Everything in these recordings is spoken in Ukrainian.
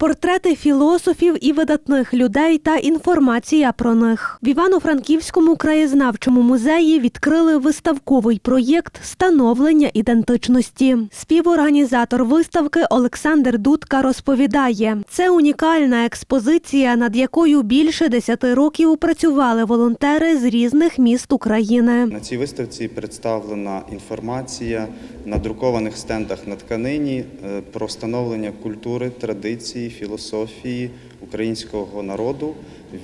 Портрети філософів і видатних людей та інформація про них в Івано-Франківському краєзнавчому музеї відкрили виставковий проєкт становлення ідентичності. Співорганізатор виставки Олександр Дудка розповідає, це унікальна експозиція, над якою більше десяти років працювали волонтери з різних міст України. На цій виставці представлена інформація на друкованих стендах на тканині е, про встановлення культури, традиції, філософії українського народу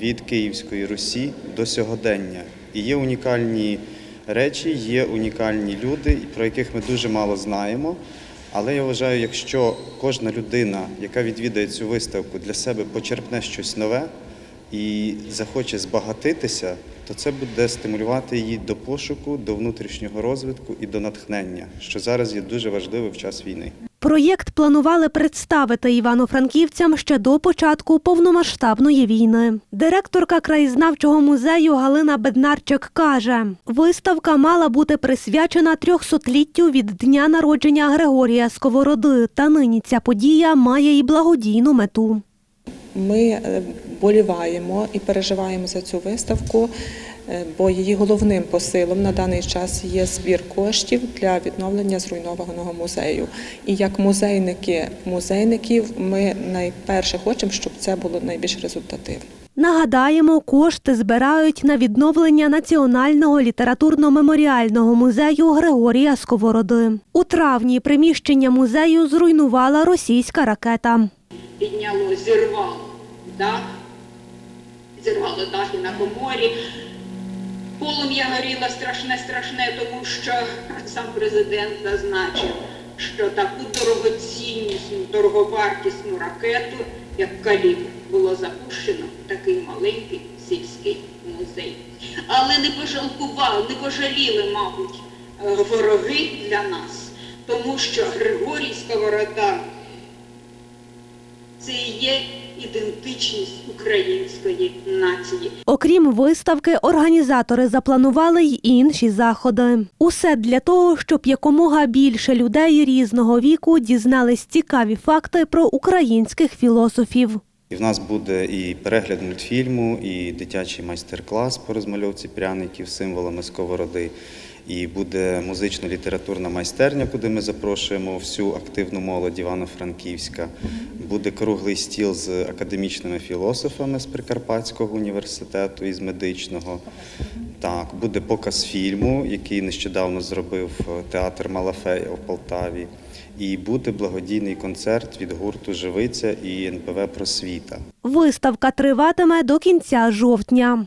від Київської Русі до сьогодення. І є унікальні речі, є унікальні люди, про яких ми дуже мало знаємо. Але я вважаю, якщо кожна людина, яка відвідає цю виставку, для себе почерпне щось нове і захоче збагатитися, то це буде стимулювати її до пошуку, до внутрішнього розвитку і до натхнення, що зараз є дуже важливо в час війни. Проєкт планували представити івано-франківцям ще до початку повномасштабної війни. Директорка краєзнавчого музею Галина Беднарчик каже: виставка мала бути присвячена трьохсотліттю від дня народження Григорія Сковороди. Та нині ця подія має і благодійну мету. Ми е, боліваємо і переживаємо за цю виставку, бо її головним посилом на даний час є збір коштів для відновлення зруйнованого музею. І як музейники музейників, ми найперше хочемо, щоб це було найбільш результативно. Нагадаємо, кошти збирають на відновлення Національного літературно-меморіального музею Григорія Сковороди. У травні приміщення музею зруйнувала російська ракета. підняло, зірвало дах, зірвало дах і на коморі. Полум'я горіло страшне, страшне, тому що сам президент зазначив, що таку дорогоціннісну, дороговартісну ракету, як калібр, було запущено в такий маленький сільський музей. Але не пожалкували, не пожаліли, мабуть, е, вороги для нас, тому що Григорій Сковорода це є ідентичність української нації. Окрім виставки, організатори запланували й інші заходи. Усе для того, щоб якомога більше людей різного віку дізнались цікаві факти про українських філософів. І в нас буде і перегляд мультфільму, і дитячий майстер-клас по розмальовці пряників символами сковороди. І буде музично-літературна майстерня, куди ми запрошуємо всю активну молодь Івано-Франківська. Буде круглий стіл з академічними філософами з Прикарпатського університету і з медичного. Так, буде показ фільму, який нещодавно зробив е, театр Малафея в Полтаві. І буде благодійний концерт від гурту Живиця і НПВ Просвіта. Виставка триватиме до кінця жовтня.